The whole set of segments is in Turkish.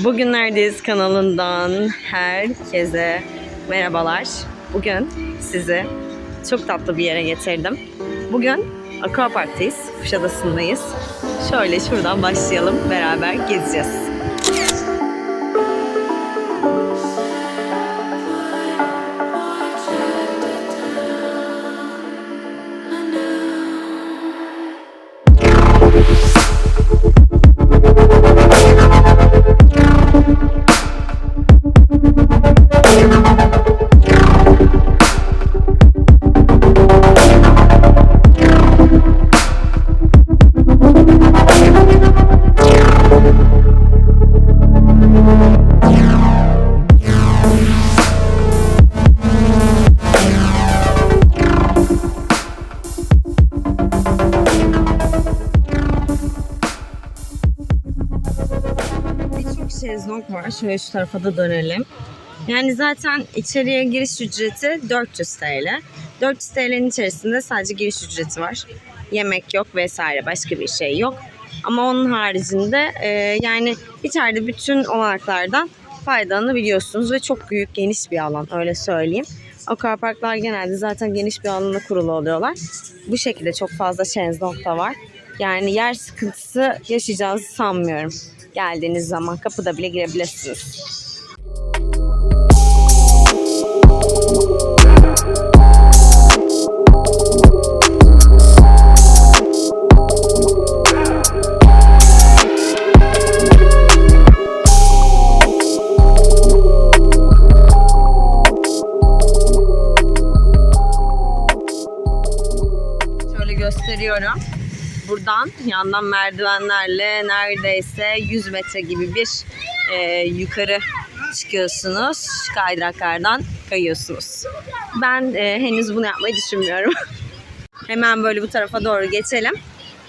Bugünlerdeyiz kanalından herkese merhabalar. Bugün sizi çok tatlı bir yere getirdim. Bugün Aquapark'tayız, Kuşadası'ndayız. Şöyle şuradan başlayalım, beraber gezeceğiz. Var. Şöyle şu tarafa da dönelim. Yani zaten içeriye giriş ücreti 400 TL. 400 TL'nin içerisinde sadece giriş ücreti var. Yemek yok vesaire başka bir şey yok. Ama onun haricinde e, yani içeride bütün olanaklardan faydalanabiliyorsunuz ve çok büyük geniş bir alan öyle söyleyeyim. Aquaparklar genelde zaten geniş bir alana kurulu oluyorlar. Bu şekilde çok fazla şezlong da var. Yani yer sıkıntısı yaşayacağınızı sanmıyorum. Geldiğiniz zaman kapıda bile girebilirsiniz. Gösteriyorum. Buradan yandan merdivenlerle neredeyse 100 metre gibi bir e, yukarı çıkıyorsunuz. Kaydıraklardan kayıyorsunuz. Ben e, henüz bunu yapmayı düşünmüyorum. Hemen böyle bu tarafa doğru geçelim.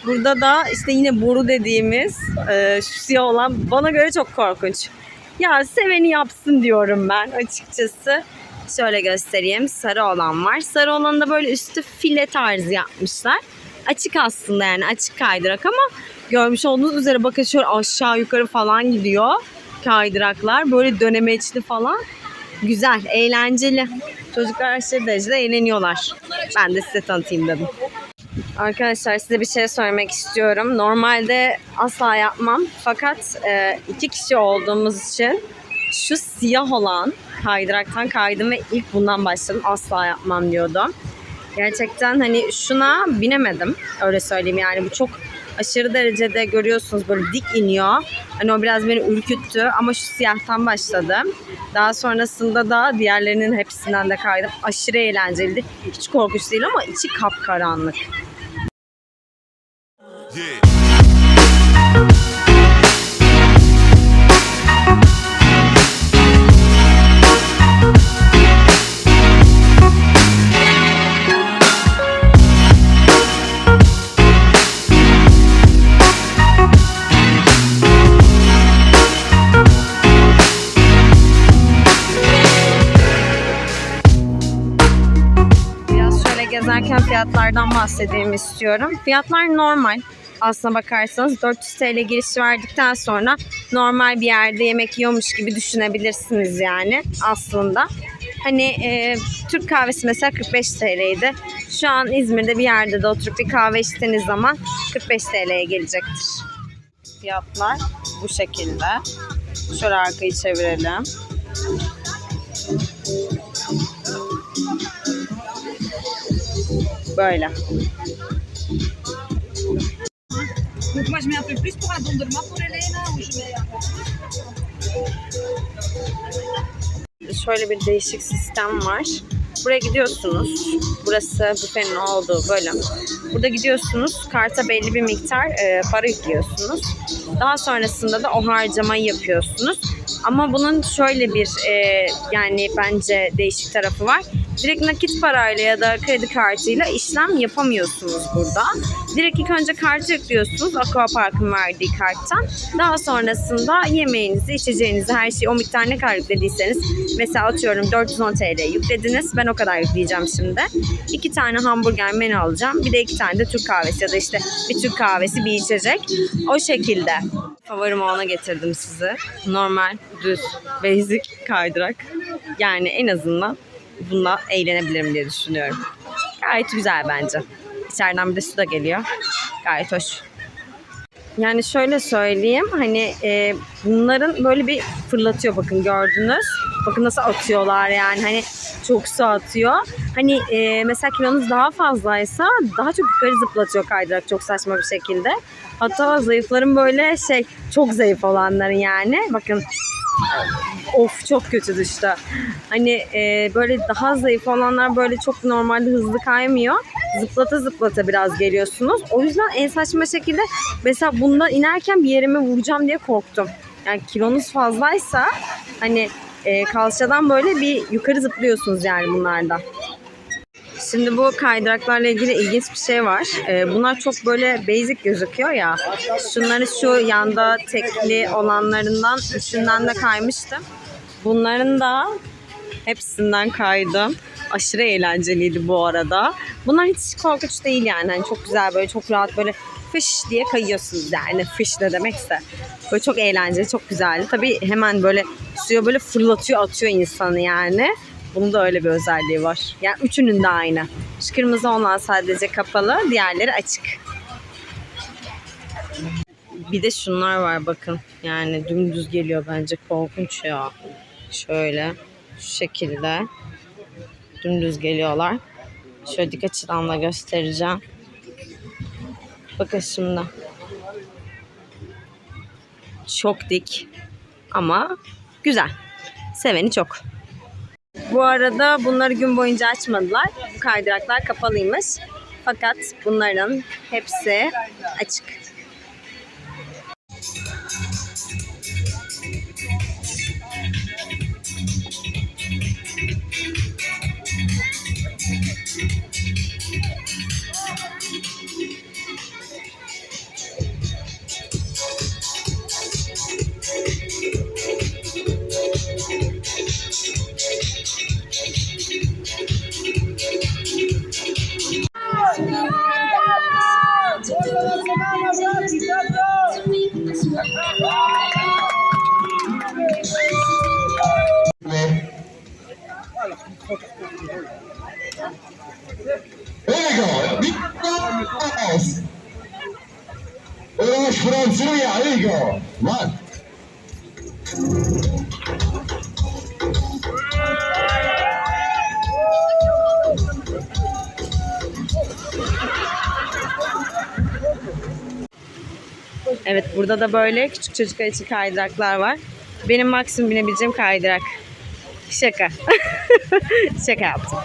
Burada da işte yine boru dediğimiz e, şu siyah olan bana göre çok korkunç. Ya seveni yapsın diyorum ben açıkçası. Şöyle göstereyim. Sarı olan var. Sarı olanı da böyle üstü file tarzı yapmışlar. Açık aslında yani açık kaydırak ama görmüş olduğunuz üzere bakın şöyle aşağı yukarı falan gidiyor kaydıraklar. Böyle dönemeçli falan. Güzel, eğlenceli. Çocuklar aşırı derecede eğleniyorlar. Ben de size tanıtayım dedim. Arkadaşlar size bir şey söylemek istiyorum. Normalde asla yapmam. Fakat e, iki kişi olduğumuz için şu siyah olan kaydıraktan kaydım ve ilk bundan başladım. Asla yapmam diyordum. Gerçekten hani şuna binemedim. Öyle söyleyeyim yani bu çok aşırı derecede görüyorsunuz böyle dik iniyor. Hani o biraz beni ürküttü ama şu siyahtan başladım. Daha sonrasında da diğerlerinin hepsinden de kaydım. Aşırı eğlenceliydi. Hiç korkunç değil ama içi kapkaranlık. Gezerken fiyatlardan bahsedeyim istiyorum. Fiyatlar normal. Aslına bakarsanız 400 TL giriş verdikten sonra normal bir yerde yemek yiyormuş gibi düşünebilirsiniz yani aslında. Hani e, Türk kahvesi mesela 45 TL'ydi. Şu an İzmir'de bir yerde de oturup bir kahve içtiğiniz zaman 45 TL'ye gelecektir. Fiyatlar bu şekilde. Şöyle arkayı çevirelim. Böyle. Donc moi je mets un peu plus pour un dondurma pour Elena ou je mets un peu şöyle bir değişik sistem var. Buraya gidiyorsunuz. Burası büfenin olduğu bölüm. Burada gidiyorsunuz. Karta belli bir miktar e, para yüklüyorsunuz. Daha sonrasında da o harcamayı yapıyorsunuz. Ama bunun şöyle bir e, yani bence değişik tarafı var. Direkt nakit parayla ya da kredi kartıyla işlem yapamıyorsunuz burada. Direkt ilk önce kartı yüklüyorsunuz Aquapark'ın verdiği karttan. Daha sonrasında yemeğinizi, içeceğinizi, her şeyi o miktar ne kadar yüklediyseniz mesela atıyorum 410 TL yüklediniz. Ben o kadar yükleyeceğim şimdi. İki tane hamburger menü alacağım. Bir de iki tane de Türk kahvesi ya da işte bir Türk kahvesi bir içecek. O şekilde. Favorimi ona getirdim size. Normal, düz, basic kaydırak. Yani en azından bununla eğlenebilirim diye düşünüyorum. Gayet güzel bence. İçeriden bir de su da geliyor. Gayet hoş. Yani şöyle söyleyeyim hani e, bunların böyle bir fırlatıyor bakın gördünüz. Bakın nasıl atıyorlar yani hani çok su atıyor. Hani e, mesela kilonuz daha fazlaysa daha çok yukarı zıplatıyor kaydırak çok saçma bir şekilde. Hatta zayıfların böyle şey çok zayıf olanların yani bakın of çok kötü düştü. Hani e, böyle daha zayıf olanlar böyle çok normalde hızlı kaymıyor. Zıplata zıplata biraz geliyorsunuz. O yüzden en saçma şekilde mesela bundan inerken bir yerime vuracağım diye korktum. Yani kilonuz fazlaysa hani e, kalçadan böyle bir yukarı zıplıyorsunuz yani bunlardan. Şimdi bu kaydıraklarla ilgili ilginç bir şey var. Ee, bunlar çok böyle basic gözüküyor ya. Şunları şu yanda tekli olanlarından üçünden de kaymıştım. Bunların da hepsinden kaydım. Aşırı eğlenceliydi bu arada. Bunlar hiç korkunç değil yani. Hani çok güzel böyle çok rahat böyle fış diye kayıyorsunuz yani. Fış ne demekse. Böyle çok eğlenceli, çok güzeldi. Tabii hemen böyle suya böyle fırlatıyor, atıyor insanı yani. Bunun da öyle bir özelliği var. Yani üçünün de aynı. Şu kırmızı olan sadece kapalı, diğerleri açık. Bir de şunlar var bakın. Yani dümdüz geliyor bence korkunç ya. Şöyle şu şekilde dümdüz geliyorlar. Şöyle dik açıdan da göstereceğim. Bakın şimdi. Çok dik ama güzel. Seveni çok. Bu arada bunları gün boyunca açmadılar. Bu kaydıraklar kapalıymış. Fakat bunların hepsi açık. There you go. Big applause. Urlaş Fransızca. There you go. Run. Evet burada da böyle küçük çocuklar için kaydıraklar var. Benim maksimum binebileceğim kaydırak. Şaka. Şaka yaptım.